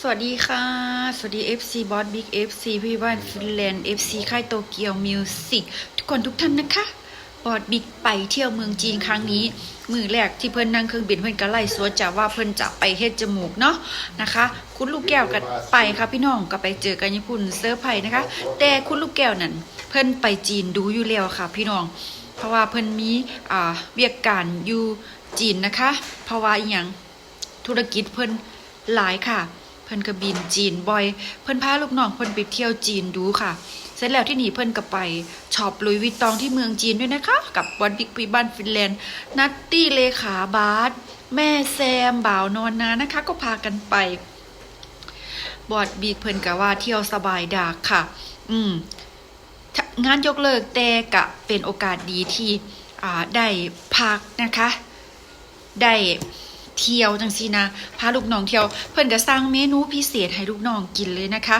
สวัสดีค่ะ สวัสดี FC บอสบิ๊ก FC พี่บ้านฟินแลนด์ FC ค่ายโตเกียวมิวสิกทุกคนทุกท่านนะคะ บอสบิ๊กไปเที่ยวเมืองจีนครั้งนี้ มือแรกที่เพิ่นนั่งเครื่องบินเพิ่นก็ไล่สวดจะว่าเพิ่นจะไปเฮ็ดจมูกเนาะนะคะ คุณลูกแก้วก็ไปค่ะพี่น้องก็ไปเจอกันญี่ปุ่นเซอร์ไพรส์นะคะ แต่คุณลูกแก้วนั่นเพิ่นไปจีนดูอยู่แล้วค่ะ พี่น้อง เพราะว่าเพิ่นมีอ่าเวียกการอยู่จีนนะคะ เพราะว่าอีหยังธุรกิจเพิ่นหลายค่ะ เพิ่นก็บินจีนบ่อย เพิ่นพาลูกน้องเพิ่นไปเที่ยวจีนดูค่ะ เสร็จแล้วที่นี่เพิ่นก็ไปช็อปลุยวิตตองที่เมืองจีนด้วยนะคะ กับวันบิ๊กปีบ้านฟินแลนด์นัตตี้เลขาบาสแม่แซมบ่าวนอนนานะคะ ก็พากันไป บอดบิ๊กเพิ่นก็ว่าเที่ยวสบายดากค่ะ อืมงานยกเลิกแต่กะเป็นโอกาสดีที่อ่าได้พักนะคะ ได้ เที่ยวจังซีนะพาลูกน้องเที่ยว เพิ่นก็สร้างเมนูพิเศษให้ลูกน้องกินเลยนะคะ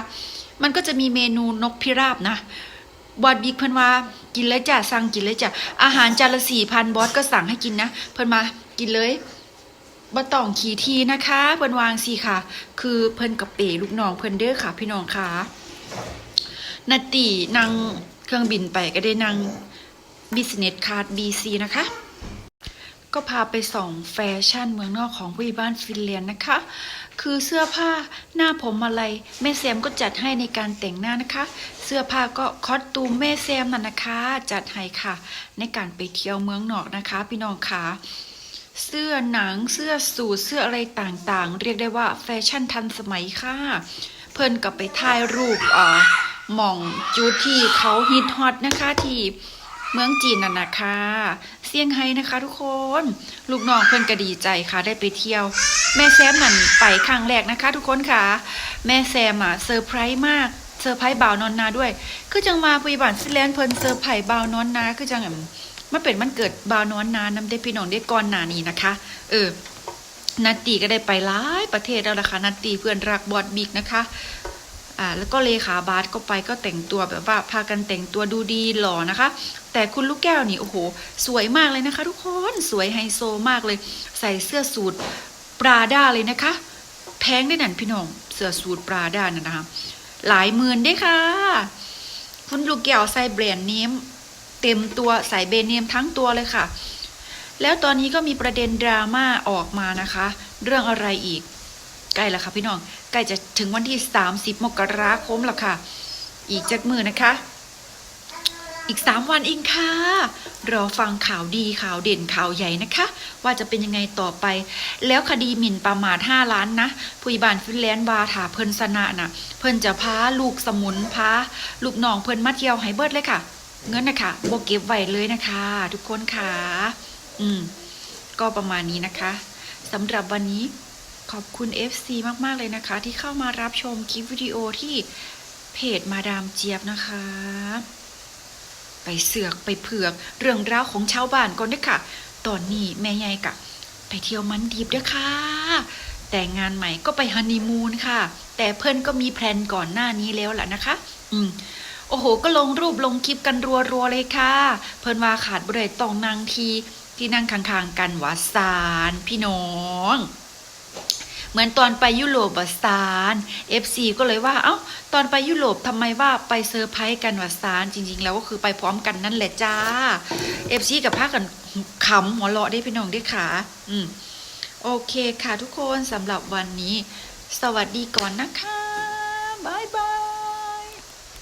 มันก็จะมีเมนูนกพิราบนะบอดบิ๊กเพิ่นว่ากินเลยจ้ะสั่งกินเลยจ้ะอาหารจานละสี่พันบอสก็สั่งให้กินนะ เพิ่นมากินเลยบ่ต้องขี่ทีนะคะ เพิ่นวางสิค่ะ คือเพิ่นกับเป๋ลูกน้องเพิ่นเด้อค่ะ พี่น้องค่ะนาตีนั่งเครื่องบินไปก็ได้นั่ง Business Card BC นะคะ ก็พาไปส่องแฟชั่นเมืองนอกของผู้ใหญ่บ้านฟินแลนด์นะคะ คือเสื้อผ้าหน้าผมอะไรแม่แซมก็จัดให้ในการแต่งหน้านะคะ เสื้อผ้าก็คอสตูมแม่แซมน่ะนะคะ จัดให้ค่ะ ในการไปเที่ยวเมืองนอกนะคะ พี่น้องค่ะเสื้อหนังเสื้อสูทเสื้ออะไรต่างๆ เรียกได้ว่าแฟชั่นทันสมัยค่ะ เพิ่นกับไปถ่ายรูปเอ่อหม่องจุดที่เขาฮิตฮอตนะคะที่เมืองจีนน่ะนะคะ เซี่ยงไฮ้นะคะ ทุกคน ลูกน้องเพิ่อนก็ดีใจค่ะได้ไปเที่ยว แม่แซมนั่นไปครั้งแรกนะคะ ทุกคนค่ะ แม่แซมอะเซอร์ไพรส์มากเซอร์ไพรส์บ่าวนอนนาด้วย คือจังมาปุยบันฟิแลนเพิ่นเซอร์ไพรส์บ่าวนอนนาคือจังแบบมันเป็นมันเกิดบ่าวนอนนานำได้พี่น้องได้ก่อนหน้านี้นะคะ เออนัตตีก็ได้ไปหลายประเทศแล้วล่ะค่ะนัตตีเพื่อนรักบอดบิ๊กนะคะ อ่าแล้วก็เลขาบาสก็ไปก็แต่งตัวแบบว่าพากันแต่งตัวดูดีหล่อนะคะ แต่คุณลูกแก้วนี่โอ้โห สวยมากเลยนะคะ ทุกคนสวยไฮโซมากเลย ใส่เสื้อสูทปราด้าเลยนะคะ แพงได้นั่นพี่น้องเสื้อสูทปราด้านั่นนะคะ หลายหมื่นได้ค่ะ คุณลูกแก้วใส่แบรนด์เนมเต็มตัวใส่เบรนด์เนมทั้งตัวเลยค่ะ แล้วตอนนี้ก็มีประเด็นดราม่าออกมานะคะ เรื่องอะไรอีก ใกล้แล้วค่ะพี่น้องใกล้จะถึงวันที่ 30 มกราคมแล้วค่ะ อีกจักมือนะคะ อีก 3 วันเองค่ะ รอฟังข่าวดีข่าวเด่นข่าวใหญ่นะคะ ว่าจะเป็นยังไงต่อไป แล้วคดีหมิ่นประมาท 5 ล้านนะผู้ใหญ่บ้านฟินแลนด์บาถาเพิ่นสนะนะเพิ่นจะพาลูกสมุนพาลูกน้องเพิ่นมาเที่ยวให้เบิร์ดเลยค่ะ เงินนะคะโบเก็บไว้เลยนะคะ ทุกคนค่ะ อืมก็ประมาณนี้นะคะสำหรับวันนี้ ขอบคุณ FC มาก ๆ เลยนะคะ ที่เข้ามารับชมคลิปวิดีโอที่เพจมาดามเจี๊ยบนะคะ ไปเสือกไปเผือก เรื่องราวของชาวบ้านก่อนด้วยค่ะ ตอนนี้แม่ใหญ่กะไปเที่ยวมันดีบด้วยค่ะ แต่งงานใหม่ก็ไปฮันนีมูนค่ะ แต่เพื่อนก็มีแพลนก่อนหน้านี้แล้วแหละนะคะ อืมโอ้โห ก็ลงรูปลงคลิปกันรัวๆเลยค่ะ เพิ่นว่าขาดบ่ได้ต้องนางทีที่นั่งข้างๆกันวาสารพี่น้อง เหมือนตอนไปยุโรปวาสาร FC ก็เลยว่า เอ้า ตอนไปยุโรปทำไมว่าไปเซอร์ไพรส์กันวะสารจริง ๆ แล้วก็คือไปพร้อมกันนั่นแหละจ้า FC กับพากันขำหัวเราะได้พี่น้องได้ค่ะอืมโอเคค่ะทุกคนสำหรับวันนี้ สวัสดีก่อนนะคะ